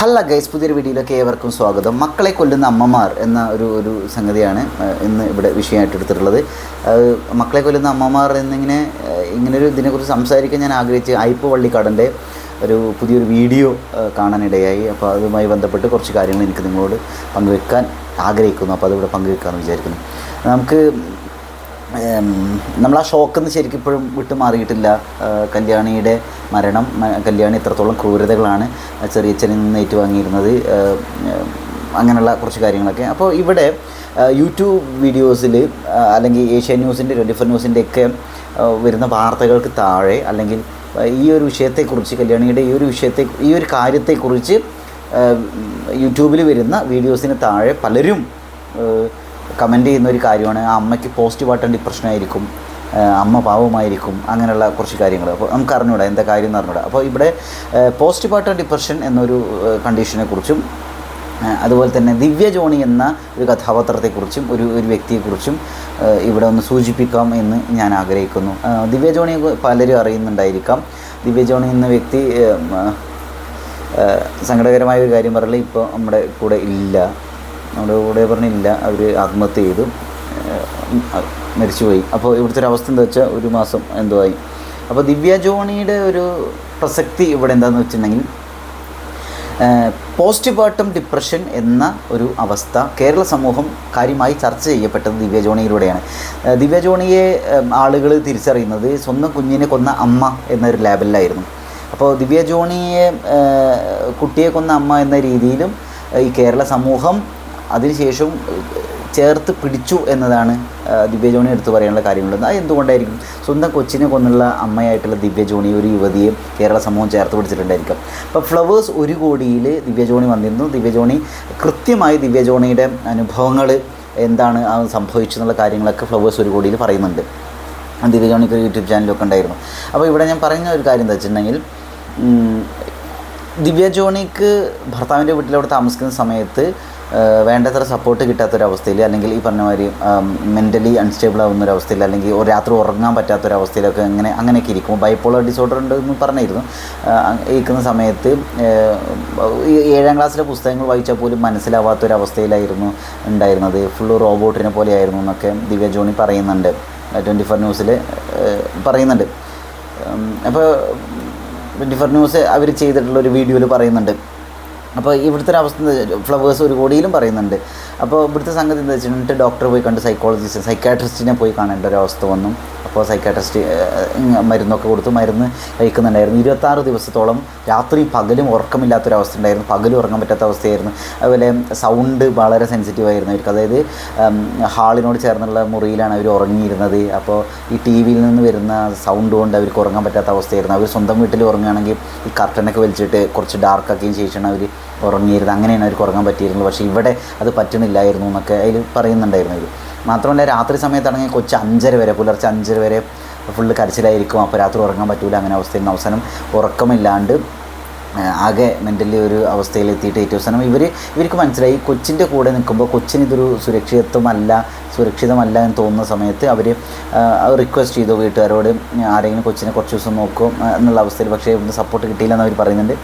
ഹല്ല guys പുതിയൊരു വീഡിയോയിലേക്ക് ഏവർക്കും സ്വാഗതം. മക്കളെ കൊല്ലുന്ന അമ്മമാർ എന്ന ഒരു ഒരു സംഗതിയാണ് ഇന്ന് ഇവിടെ വിഷയമായിട്ട് എടുത്തിട്ടുള്ളത്. മക്കളെ കൊല്ലുന്ന അമ്മമാർ എന്നിങ്ങനെ ഇങ്ങനൊരു ഇതിനെക്കുറിച്ച് സംസാരിക്കാൻ ഞാൻ ആഗ്രഹിച്ച് അയ്പ്പ് വള്ളിക്കാടന്റെ ഒരു പുതിയൊരു വീഡിയോ കാണാനിടയായി. അപ്പോൾ അതുമായി ബന്ധപ്പെട്ട് കുറച്ച് കാര്യങ്ങൾ എനിക്ക് നിങ്ങളോട് പങ്കുവെക്കാൻ ആഗ്രഹിക്കുന്നു. അപ്പോൾ അതിവിടെ പങ്കുവെക്കാമെന്ന് വിചാരിക്കുന്നു. നമുക്ക് നമ്മൾ ആ ഷോക്കിൽ ശരിക്കും ഇപ്പോഴും വിട്ടു മാറിയിട്ടില്ല. കല്യാണിയുടെ മരണം കല്യാണി എത്രത്തോളം ക്രൂരതകളാണ് ചെറിയച്ഛനിൽ നിന്ന് ഏറ്റുവാങ്ങിയിരുന്നത് അങ്ങനെയുള്ള കുറച്ച് കാര്യങ്ങളൊക്കെ. അപ്പോൾ ഇവിടെ യൂട്യൂബ് വീഡിയോസിൽ അല്ലെങ്കിൽ ഏഷ്യ ന്യൂസിന്റെ ട്വന്റി ഫോർ ന്യൂസിന്റെ ഒക്കെ വരുന്ന വാർത്തകൾക്ക് താഴെ അല്ലെങ്കിൽ ഈ ഒരു വിഷയത്തെക്കുറിച്ച് കല്യാണിയുടെ ഈ ഒരു വിഷയത്തെ ഈ ഒരു കാര്യത്തെക്കുറിച്ച് യൂട്യൂബിൽ വരുന്ന വീഡിയോസിന് താഴെ പലരും കമന്റ് ചെയ്യുന്ന ഒരു കാര്യമാണ്. ആ അമ്മയ്ക്ക് പോസ്റ്റ് പാർട്ടം ഡിപ്രഷൻ ആയിരിക്കും അമ്മ പാവമായിരിക്കും അങ്ങനെയുള്ള കുറച്ച് കാര്യങ്ങൾ. അപ്പോൾ നമുക്ക് അറിഞ്ഞൂടാ എന്താ കാര്യം എന്ന് അറിഞ്ഞൂടാ. അപ്പോൾ ഇവിടെ പോസ്റ്റ് പാർട്ടം ഡിപ്രഷൻ എന്നൊരു കണ്ടീഷനെ കുറിച്ചും അതുപോലെ തന്നെ ദിവ്യ ജോണി എന്ന ഒരു കഥാപാത്രത്തെക്കുറിച്ചും ഒരു ഒരു വ്യക്തിയെക്കുറിച്ചും ഇവിടെ ഒന്ന് സൂചിപ്പിക്കാം എന്ന് ഞാൻ ആഗ്രഹിക്കുന്നു. ദിവ്യ ജോണി പലരും അറിയുന്നുണ്ടായിരിക്കാം. ദിവ്യ ജോണി എന്ന വ്യക്തി സങ്കടകരമായ ഒരു കാര്യം പറയൽ ഇപ്പോൾ നമ്മുടെ കൂടെ ഇല്ല. നമ്മുടെ കൂടെ പറഞ്ഞില്ല. അവർ ആത്മഹത്യ ചെയ്തു. മരിച്ചുപോയി. അപ്പോൾ ഇവിടുത്തെ ഒരു അവസ്ഥ എന്താ വെച്ചാൽ ഒരു മാസം എന്തോ ആയി. അപ്പോൾ ദിവ്യ ജോണിയുടെ ഒരു പ്രസക്തി ഇവിടെ എന്താണെന്ന് വെച്ചിട്ടുണ്ടെങ്കിൽ പോസ്റ്റ് പാർട്ടം ഡിപ്രഷൻ എന്ന ഒരു അവസ്ഥ കേരള സമൂഹം കാര്യമായി ചർച്ച ചെയ്യപ്പെട്ടത് ദിവ്യ ജോണിയിലൂടെയാണ്. ദിവ്യ ജോണിയെ ആളുകൾ തിരിച്ചറിയുന്നത് സ്വന്തം കുഞ്ഞിനെ കൊന്ന അമ്മ എന്നൊരു ലേബലിലായിരുന്നു അപ്പോൾ ദിവ്യ ജോണിയെ കുട്ടിയെ കൊന്ന അമ്മ എന്ന രീതിയിലും ഈ കേരള സമൂഹം അതിനുശേഷം ചേർത്ത് പിടിച്ചു എന്നതാണ് ദിവ്യ ജോണി എടുത്തു പറയാനുള്ള കാര്യമുള്ളത് അത് എന്തുകൊണ്ടായിരിക്കും? സ്വന്തം കൊച്ചിനെ കൊന്നുള്ള അമ്മയായിട്ടുള്ള ദിവ്യ ജോണി ഒരു യുവതിയെ കേരള സമൂഹം ചേർത്ത് പിടിച്ചിട്ടുണ്ടായിരിക്കും. അപ്പോൾ ഫ്ലവേഴ്സ് ഒരു കോടിയിൽ ദിവ്യ ജോണി വന്നിരുന്നു. ദിവ്യ ജോണി കൃത്യമായി ദിവ്യ ജോണിയുടെ അനുഭവങ്ങൾ എന്താണ് ആ സംഭവിച്ചെന്നുള്ള കാര്യങ്ങളൊക്കെ ഫ്ലവേഴ്സ് ഒരു കോടിയിൽ പറയുന്നുണ്ട്. ദിവ്യ ജോണിക്ക് ഒരു യൂട്യൂബ് ചാനലൊക്കെ ഉണ്ടായിരുന്നു. അപ്പോൾ ഇവിടെ ഞാൻ പറയുന്ന ഒരു കാര്യം എന്താ വെച്ചിട്ടുണ്ടെങ്കിൽ ദിവ്യ ജോണിക്ക് ഭർത്താവിന്റെ വീട്ടിലവിടെ താമസിക്കുന്ന സമയത്ത് വേണ്ടത്ര സപ്പോർട്ട് കിട്ടാത്തൊരവസ്ഥയിൽ അല്ലെങ്കിൽ ഈ പറഞ്ഞ മാതിരി മെന്റലി അൺസ്റ്റേബിൾ ആവുന്ന ഒരു അവസ്ഥയിൽ അല്ലെങ്കിൽ ഒരു രാത്രി ഉറങ്ങാൻ പറ്റാത്തൊരവസ്ഥയിലൊക്കെ അങ്ങനെ അങ്ങനെയൊക്കെ ഇരിക്കും. ബൈപ്പോളർ ഡിസോർഡർ ഉണ്ട് എന്ന് പറഞ്ഞിരുന്നു ഇരിക്കുന്ന സമയത്ത് ഏഴാം ക്ലാസ്സിലെ പുസ്തകങ്ങൾ വായിച്ചാൽ പോലും മനസ്സിലാവാത്തൊരവസ്ഥയിലായിരുന്നു ഉണ്ടായിരുന്നത്. ഫുള്ള് റോബോട്ടിനെ പോലെയായിരുന്നു എന്നൊക്കെ ദിവ്യ ജോണി പറയുന്നുണ്ട്. ട്വന്റി ഫോർ ന്യൂസിൽ പറയുന്നുണ്ട്. അപ്പോൾ ട്വന്റി ഫോർ ന്യൂസ് അവർ ചെയ്തിട്ടുള്ള ഒരു വീഡിയോയിൽ പറയുന്നുണ്ട്. അപ്പോൾ ഇവിടുത്തെ ഒരു അവസ്ഥ ഫ്ലവേഴ്സ് ഒരു കോടിയിലും പറയുന്നുണ്ട്. അപ്പോൾ ഇവിടുത്തെ സംഗതി എന്താ വെച്ചിട്ടുണ്ടെങ്കിൽ ഡോക്ടറെ പോയി കണ്ട് സൈക്കോളജിസ്റ്റ് സൈക്കാട്രിസ്റ്റിനെ പോയി കാണേണ്ട ഒരു അവസ്ഥ വന്നു. അപ്പോൾ സൈക്കാട്രിസ്റ്റ് മരുന്നൊക്കെ കൊടുത്ത്. മരുന്ന് കഴിക്കുന്നുണ്ടായിരുന്നു. ഇരുപത്താറ് ദിവസത്തോളം രാത്രി പകലും ഉറക്കമില്ലാത്തൊരവസ്ഥ ഉണ്ടായിരുന്നു. പകലും ഉറങ്ങാൻ പറ്റാത്ത അവസ്ഥയായിരുന്നു. അതുപോലെ സൗണ്ട് വളരെ സെൻസിറ്റീവ് ആയിരുന്നു അവർക്ക്. അതായത് ഹാളിനോട് ചേർന്നുള്ള മുറിയിലാണ് അവർ ഉറങ്ങിയിരുന്നത്. അപ്പോൾ ഈ ടി വിയിൽ നിന്ന് വരുന്ന സൗണ്ട് കൊണ്ട് അവർക്ക് ഉറങ്ങാൻ പറ്റാത്ത അവസ്ഥയായിരുന്നു. അവർ സ്വന്തം വീട്ടിൽ ഉറങ്ങുകയാണെങ്കിൽ ഈ കർട്ടനൊക്കെ വലിച്ചിട്ട് കുറച്ച് ഡാർക്കാക്കിയതിന് ശേഷമാണ് അവർ ഉറങ്ങിയിരുന്നത്. അങ്ങനെയാണ് അവർക്ക് ഉറങ്ങാൻ പറ്റിയിരുന്നത്. പക്ഷേ ഇവിടെ അത് പറ്റുന്നില്ലായിരുന്നു എന്നൊക്കെ അതിൽ പറയുന്നുണ്ടായിരുന്നു ഇത് മാത്രമല്ല രാത്രി സമയത്താണെങ്കിൽ കൊച്ചു അഞ്ചര വരെ പുലർച്ചെ അഞ്ചര വരെ ഫുള്ള് കരച്ചിലായിരിക്കും. അപ്പോൾ രാത്രി ഉറങ്ങാൻ പറ്റില്ല അങ്ങനെ അവസ്ഥയിൽ അവസാനം ഉറക്കമില്ലാണ്ട് ആകെ മെന്റലി ഒരു അവസ്ഥയിലെത്തിയിട്ട് ഏറ്റവും അവസാനം ഇവർ ഇവർക്ക് മനസ്സിലായി കൊച്ചിന്റെ കൂടെ നിൽക്കുമ്പോൾ കൊച്ചിന് ഇതൊരു സുരക്ഷിതത്വമല്ല സുരക്ഷിതമല്ല എന്ന് തോന്നുന്ന സമയത്ത് അവർ റിക്വസ്റ്റ് ചെയ്തു വീട്ടുകാരോട് ആരെങ്കിലും കൊച്ചിനെ കുറച്ച് ദിവസം നോക്കും എന്നുള്ള അവസ്ഥയിൽ പക്ഷേ ഇവിടുന്ന് സപ്പോർട്ട് കിട്ടിയില്ല എന്ന് അവർ പറയുന്നുണ്ട്.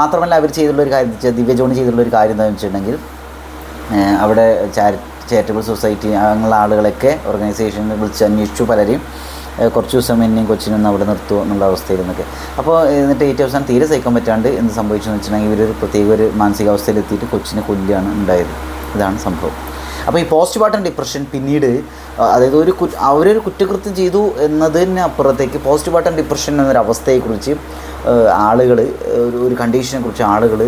മാത്രമല്ല അവർ ചെയ്തിട്ടുള്ള ഒരു കാര്യം ദിവ്യ ജോണി ചെയ്തിട്ടുള്ള ഒരു കാര്യം എന്താണെന്ന് വെച്ചിട്ടുണ്ടെങ്കിൽ അവിടെ ചാരി ചാരിറ്റബിൾ സൊസൈറ്റി അങ്ങനെയുള്ള ആളുകളൊക്കെ ഓർഗനൈസേഷനിൽ വിളിച്ച് അന്വേഷിച്ചു പലരെയും. കുറച്ച് ദിവസം എന്നെയും കൊച്ചിനൊന്നും അവിടെ നിർത്തുമോ എന്നുള്ള അവസ്ഥയിലൊക്കെ അപ്പോൾ എന്നിട്ട് ഏറ്റവും അവസാനം തീരെ സഹിക്കാൻ പറ്റാണ്ട് എന്ത് സംഭവിച്ചു എന്ന് വെച്ചിട്ടുണ്ടെങ്കിൽ ഇവരൊരു പ്രത്യേക ഒരു മാനസികാവസ്ഥയിൽ എത്തിയിട്ട് കൊച്ചിനെ കൊല്ലുകയാണ് ഉണ്ടായത്. ഇതാണ് സംഭവം. അപ്പോൾ ഈ പോസ്റ്റ് പാർട്ടം ഡിപ്രഷൻ പിന്നീട് അതായത് ഒരു കു അവരൊരു കുറ്റകൃത്യം ചെയ്തു എന്നതിന് അപ്പുറത്തേക്ക് പോസ്റ്റ് പാർട്ടം ഡിപ്രഷൻ എന്നൊരു അവസ്ഥയെക്കുറിച്ച് ആളുകൾ ഒരു ഒരു കണ്ടീഷനെ കുറിച്ച് ആളുകൾ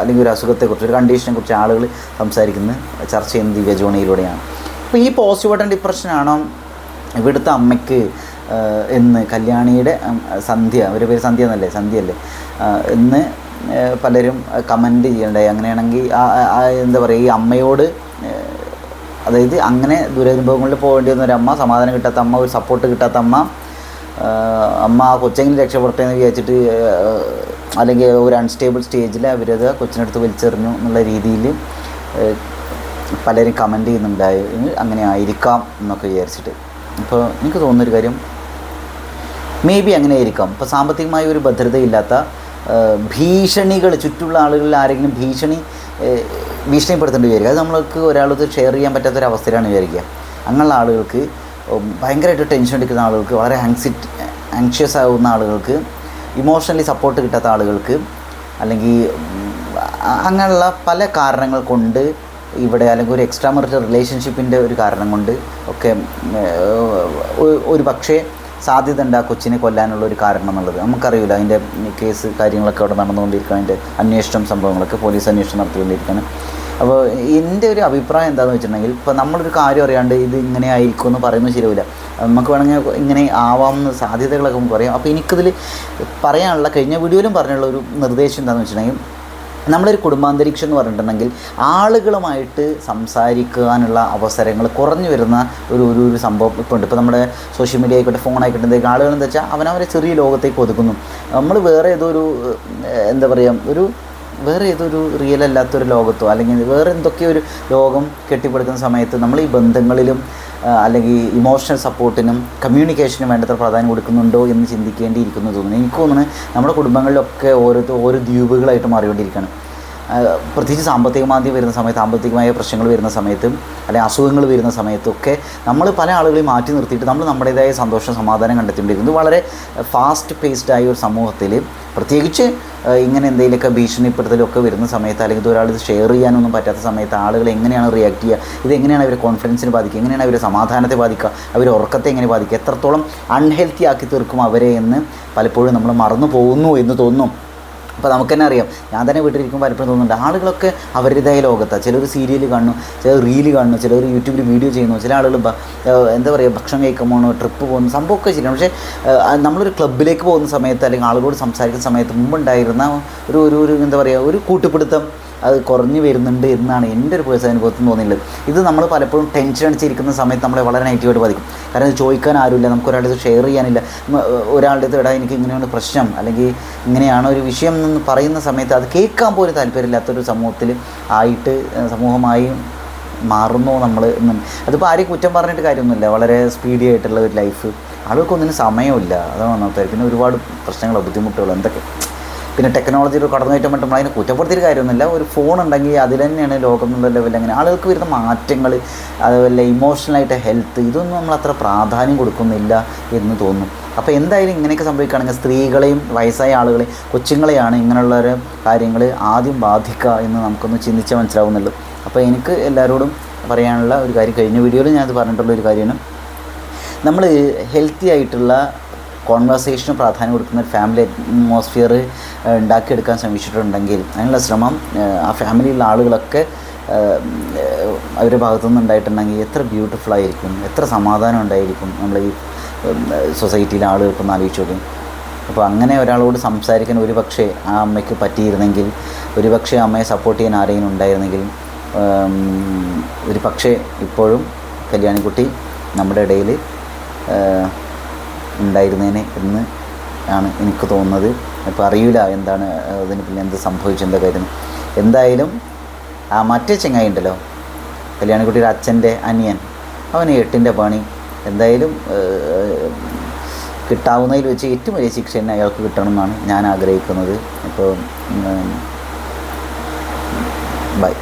അല്ലെങ്കിൽ ഒരു അസുഖത്തെക്കുറിച്ച് ഒരു കണ്ടീഷനെ കുറിച്ച് ആളുകൾ സംസാരിക്കുന്ന ചർച്ച ചെയ്യുന്ന ദിവ്യ ജോണിയിലൂടെയാണ്. അപ്പോൾ ഈ പോസ്റ്റ് പാർട്ടം ഡിപ്രഷനാണോ ഇവിടുത്തെ അമ്മയ്ക്ക് എന്ന് കല്യാണിയുടെ സന്ധ്യ അവരുടെ പേര് സന്ധ്യ എന്നല്ലേ? സന്ധ്യ അല്ലേ എന്ന് പലരും കമന്റ് ചെയ്യണ്ടായി. അങ്ങനെയാണെങ്കിൽ എന്താ പറയുക ഈ അമ്മയോട് അതായത് അങ്ങനെ ദുരനുഭവങ്ങളിൽ പോകേണ്ടി വന്ന ഒരു അമ്മ സമാധാനം കിട്ടാത്ത അമ്മ ഒരു സപ്പോർട്ട് കിട്ടാത്ത അമ്മ അമ്മ ആ കൊച്ചെങ്കിലും രക്ഷപ്പെടട്ടെ എന്ന് വിചാരിച്ചിട്ട് അല്ലെങ്കിൽ ഒരു അൺസ്റ്റേബിൾ സ്റ്റേജിൽ അവരത് കൊച്ചിനടുത്ത് വലിച്ചെറിഞ്ഞു എന്നുള്ള രീതിയിൽ പലരും കമന്റ് ചെയ്യുന്നുണ്ടായി. അങ്ങനെ ആയിരിക്കാം എന്നൊക്കെ വിചാരിച്ചിട്ട്. അപ്പോൾ എനിക്ക് തോന്നുന്നൊരു കാര്യം? മേ ബി അങ്ങനെ ആയിരിക്കാം ഇപ്പോൾ സാമ്പത്തികമായ ഒരു ഭദ്രതയില്ലാത്ത ഭീഷണികൾ ചുറ്റുള്ള ആളുകളിൽ ആരെങ്കിലും ഭീഷണി ഭീഷണിപ്പെടുത്തേണ്ടി വരിക. അത് നമ്മൾക്ക് ഒരാളത് ഷെയർ ചെയ്യാൻ പറ്റാത്തൊരവസ്ഥയിലാണ് വിചാരിക്കുക. അങ്ങനെയുള്ള ആളുകൾക്ക് ഭയങ്കരമായിട്ട് ടെൻഷൻ എടുക്കുന്ന ആളുകൾക്ക് വളരെ ആങ്സിറ്റ് ആങ്ഷ്യസ് ആവുന്ന ആളുകൾക്ക് ഇമോഷണലി സപ്പോർട്ട് കിട്ടാത്ത ആളുകൾക്ക് അല്ലെങ്കിൽ അങ്ങനെയുള്ള പല കാരണങ്ങൾ കൊണ്ട് ഇവിടെ അല്ലെങ്കിൽ ഒരു എക്സ്ട്രാ മറിറ്റൽ റിലേഷൻഷിപ്പിന്റെ ഒരു കാരണം കൊണ്ട് ഒക്കെ ഒരു പക്ഷേ സാധ്യത ഉണ്ട് ആ കൊച്ചിനെ കൊല്ലാനുള്ള ഒരു കാരണം എന്നുള്ളത്. നമുക്കറിയില്ല അതിന്റെ കേസ് കാര്യങ്ങളൊക്കെ അവിടെ നടന്നുകൊണ്ടിരിക്കുക അതിന്റെ അന്വേഷണം സംഭവങ്ങളൊക്കെ പോലീസ് അന്വേഷണം നടത്തിക്കൊണ്ടിരിക്കുകയാണ്. അപ്പോൾ എന്റെ ഒരു അഭിപ്രായം എന്താണെന്ന് വെച്ചിട്ടുണ്ടെങ്കിൽ ഇപ്പോൾ നമ്മളൊരു കാര്യം അറിയാണ്ട് ഇത് ഇങ്ങനെ ആയിരിക്കും എന്ന് പറയുന്നത് ശരിയാവില്ല. നമുക്ക് വേണമെങ്കിൽ ഇങ്ങനെ ആവാമെന്ന് സാധ്യതകളൊക്കെ നമുക്ക് പറയാം. അപ്പോൾ എനിക്കിതിൽ പറയാനുള്ള കഴിഞ്ഞ വീഡിയോയിലും പറഞ്ഞുള്ള ഒരു നിർദ്ദേശം എന്താണെന്ന് വെച്ചിട്ടുണ്ടെങ്കിൽ നമ്മളൊരു കുടുംബാന്തരീക്ഷം എന്ന് പറഞ്ഞിട്ടുണ്ടെങ്കിൽ ആളുകളുമായിട്ട് സംസാരിക്കാനുള്ള അവസരങ്ങൾ കുറഞ്ഞു വരുന്ന ഒരു ഒരു ഒരു സംഭവം ഇപ്പോൾ ഉണ്ട് ഇപ്പോൾ നമ്മുടെ സോഷ്യൽ മീഡിയ ആയിക്കോട്ടെ ഫോൺ ആയിക്കോട്ടെ ആളുകൾ എന്താ വെച്ചാൽ അവനവരെ ചെറിയ ലോകത്തേക്ക് ഒതുക്കുന്നു. നമ്മൾ വേറെ ഏതോ ഒരു എന്താ പറയുക ഒരു വേറെ ഏതൊരു റിയൽ അല്ലാത്തൊരു ലോകത്തോ അല്ലെങ്കിൽ വേറെ എന്തൊക്കെയോ ഒരു ലോകം കെട്ടിപ്പടുക്കുന്ന സമയത്ത് നമ്മൾ ഈ ബന്ധങ്ങളിലും അല്ലെങ്കിൽ ഇമോഷണൽ സപ്പോർട്ടിനും കമ്മ്യൂണിക്കേഷനും വേണ്ടത്ര പ്രാധാന്യം കൊടുക്കുന്നുണ്ടോ എന്ന് ചിന്തിക്കേണ്ടിയിരിക്കുന്നു തോന്നുന്നു. എനിക്ക് തോന്നുന്നത് നമ്മുടെ കുടുംബങ്ങളിലൊക്കെ ഓരോ ഓരോ ദ്വീപുകളായിട്ട് മാറിക്കൊണ്ടിരിക്കുകയാണ്. പ്രത്യേകിച്ച് സാമ്പത്തിക മാന്ദ്യം വരുന്ന സമയത്ത് സാമ്പത്തികമായ പ്രശ്നങ്ങൾ വരുന്ന സമയത്തും അല്ലെങ്കിൽ അസുഖങ്ങൾ വരുന്ന സമയത്തും ഒക്കെ നമ്മൾ പല ആളുകളെയും മാറ്റി നിർത്തിയിട്ട് നമ്മൾ നമ്മുടേതായ സന്തോഷം സമാധാനം കണ്ടെത്തിക്കൊണ്ടിരിക്കുന്നത് വളരെ ഫാസ്റ്റ് പേസ്ഡ് ആയ ഒരു സമൂഹത്തിൽ പ്രത്യേകിച്ച് ഇങ്ങനെ എന്തെങ്കിലുമൊക്കെ ഭീഷണിപ്പെടുത്തലൊക്കെ വരുന്ന സമയത്ത് അല്ലെങ്കിൽ ഒരാൾ ഇത് ഷെയർ ചെയ്യാനൊന്നും പറ്റാത്ത സമയത്ത് ആളുകൾ എങ്ങനെയാണ് റിയാക്ട് ചെയ്യുക? ഇത് എങ്ങനെയാണ് അവരെ കോൺഫിഡൻസിന് ബാധിക്കുക? എങ്ങനെയാണ് അവരെ സമാധാനത്തെ ബാധിക്കുക? അവരുടെ ഉറക്കത്തെ എങ്ങനെ ബാധിക്കുക? എത്രത്തോളം അൺഹെൽത്തി ആക്കി തീർക്കും അവരെ എന്ന് പലപ്പോഴും നമ്മൾ മറന്നു പോകുന്നു എന്ന് തോന്നുന്നു അപ്പോൾ നമുക്ക് തന്നെ അറിയാം. ഞാൻ തന്നെ വീട്ടിലിരിക്കുമ്പോൾ പലപ്പോഴും തോന്നുന്നുണ്ട്. ആളുകളൊക്കെ അവരുടേതായ ലോകത്താണ് ചിലർ സീരിയൽ കാണുന്നു ചിലർ റീൽ കാണുന്നു ചിലർ യൂട്യൂബിൽ വീഡിയോ ചെയ്യുന്നു. ചില ആളുകൾ എന്താ പറയുക ഭക്ഷണം കഴിക്കാൻ പോകണോ ട്രിപ്പ് പോകുന്നു സംഭവമൊക്കെ ശരിയാണ്. പക്ഷേ നമ്മളൊരു ക്ലബ്ബിലേക്ക് പോകുന്ന സമയത്ത് അല്ലെങ്കിൽ ആളുകളോട് സംസാരിക്കുന്ന സമയത്ത് മുമ്പുണ്ടായിരുന്ന ഒരു ഒരു എന്താ പറയുക ഒരു കൂട്ടുപിടുത്തം അത് കുറഞ്ഞു വരുന്നുണ്ട് എന്നാണ് എന്റെ ഒരു പേഴ്സൺ അനുഭവത്തിൽ തോന്നിയിട്ടുള്ളത്. ഇത് നമ്മൾ പലപ്പോഴും ടെൻഷൻ അടിച്ചിരിക്കുന്ന സമയത്ത് നമ്മളെ വളരെ നെഗറ്റീവായിട്ട് ബാധിക്കും. കാരണം ഇത് ചോദിക്കാൻ ആരുമില്ല നമുക്ക് ഒരാളുടെ ഷെയർ ചെയ്യാനില്ല. ഒരാളുടെ അടുത്ത് ഇടാൻ എനിക്ക് ഇങ്ങനെയാണ് പ്രശ്നം അല്ലെങ്കിൽ ഇങ്ങനെയാണ് ഒരു വിഷയം എന്ന് പറയുന്ന സമയത്ത് അത് കേൾക്കാൻ പോലും താല്പര്യമില്ലാത്തൊരു സമൂഹത്തിൽ ആയിട്ട് സമൂഹമായി മാറുന്നു നമ്മൾ എന്നും. അതിപ്പോൾ ആരെയും കുറ്റം പറഞ്ഞിട്ട് കാര്യമൊന്നുമില്ല. വളരെ സ്പീഡി ആയിട്ടുള്ള ഒരു ലൈഫ് ആളുകൾക്കൊന്നിനും സമയമില്ല. അതാണ് ഒന്നാമത്തെ പിന്നെ ഒരുപാട് പ്രശ്നങ്ങളോ ബുദ്ധിമുട്ടുകളോ എന്തൊക്കെ. പിന്നെ ടെക്നോളജിയിൽ കടന്നുകയറ്റം നമ്മൾ അതിനെ കുറ്റപ്പെടുത്തിയൊരു കാര്യമൊന്നുമില്ല. ഒരു ഫോൺ ഉണ്ടെങ്കിൽ അതിൽ തന്നെയാണ് ലോകം എന്നുള്ള ലെവലിൽ അങ്ങനെ. ആളുകൾക്ക് വരുന്ന മാറ്റങ്ങൾ അതുപോലെ ഇമോഷണലായിട്ട് ഹെൽത്ത് ഇതൊന്നും നമ്മൾ അത്ര പ്രാധാന്യം കൊടുക്കുന്നില്ല എന്ന് തോന്നുന്നു അപ്പോൾ എന്തായാലും ഇങ്ങനെയൊക്കെ സംഭവിക്കുകയാണെങ്കിൽ സ്ത്രീകളെയും വയസ്സായ ആളുകളെയും കൊച്ചുങ്ങളെയാണ് ഇങ്ങനെയുള്ള കാര്യങ്ങൾ ആദ്യം ബാധിക്കുക എന്ന് നമുക്കൊന്ന് ചിന്തിച്ചാൽ മനസ്സിലാവുന്നുള്ളൂ. അപ്പോൾ എനിക്ക് എല്ലാവരോടും പറയാനുള്ള ഒരു കാര്യം കഴിഞ്ഞ വീഡിയോയിൽ ഞാനത് പറഞ്ഞിട്ടുള്ള ഒരു കാര്യമാണ്. നമ്മൾ ഹെൽത്തി ആയിട്ടുള്ള കോൺവെർസേഷന് പ്രാധാന്യം കൊടുക്കുന്ന ഒരു ഫാമിലി അറ്റ്മോസ്ഫിയർ ഉണ്ടാക്കിയെടുക്കാൻ ശ്രമിച്ചിട്ടുണ്ടെങ്കിൽ അതിനുള്ള ശ്രമം ആ ഫാമിലിയിലുള്ള ആളുകളൊക്കെ അവരുടെ ഭാഗത്തു നിന്ന് ഉണ്ടായിട്ടുണ്ടെങ്കിൽ എത്ര ബ്യൂട്ടിഫുൾ ആയിരിക്കും എത്ര സമാധാനം ഉണ്ടായിരിക്കും നമ്മൾ ഈ സൊസൈറ്റിയിലെ ആളുകൾക്കൊന്ന് ആലോചിച്ച് നോക്കും. അപ്പോൾ അങ്ങനെ ഒരാളോട് സംസാരിക്കാൻ ഒരു പക്ഷേ ആ അമ്മയ്ക്ക് പറ്റിയിരുന്നെങ്കിൽ ഒരു പക്ഷേ അമ്മയെ സപ്പോർട്ട് ചെയ്യാൻ ആരെങ്കിലും ഉണ്ടായിരുന്നെങ്കിൽ ഒരു പക്ഷേ ഇപ്പോഴും കല്യാണിക്കുട്ടി നമ്മുടെ ഇടയിൽ ഉണ്ടായിരുന്നേനെ എന്ന് ആണ് എനിക്ക് തോന്നുന്നത്. ഇപ്പോൾ അറിയില്ല എന്താണ് അതിന് പിന്നെ എന്ത് സംഭവിച്ചു എന്താ കാര്യം. എന്തായാലും ആ മറ്റേ ചെങ്ങായി ഉണ്ടല്ലോ കല്യാണിക്കുട്ടിയുടെ അച്ഛന്റെ അനിയൻ അവന് എട്ടിന്റെ പണി. എന്തായാലും കിട്ടാവുന്നതിൽ വെച്ച് ഏറ്റവും വലിയ ശിക്ഷ തന്നെ അയാൾക്ക് കിട്ടണം എന്നാണ് ഞാൻ ആഗ്രഹിക്കുന്നത്. അപ്പോൾ ബൈ.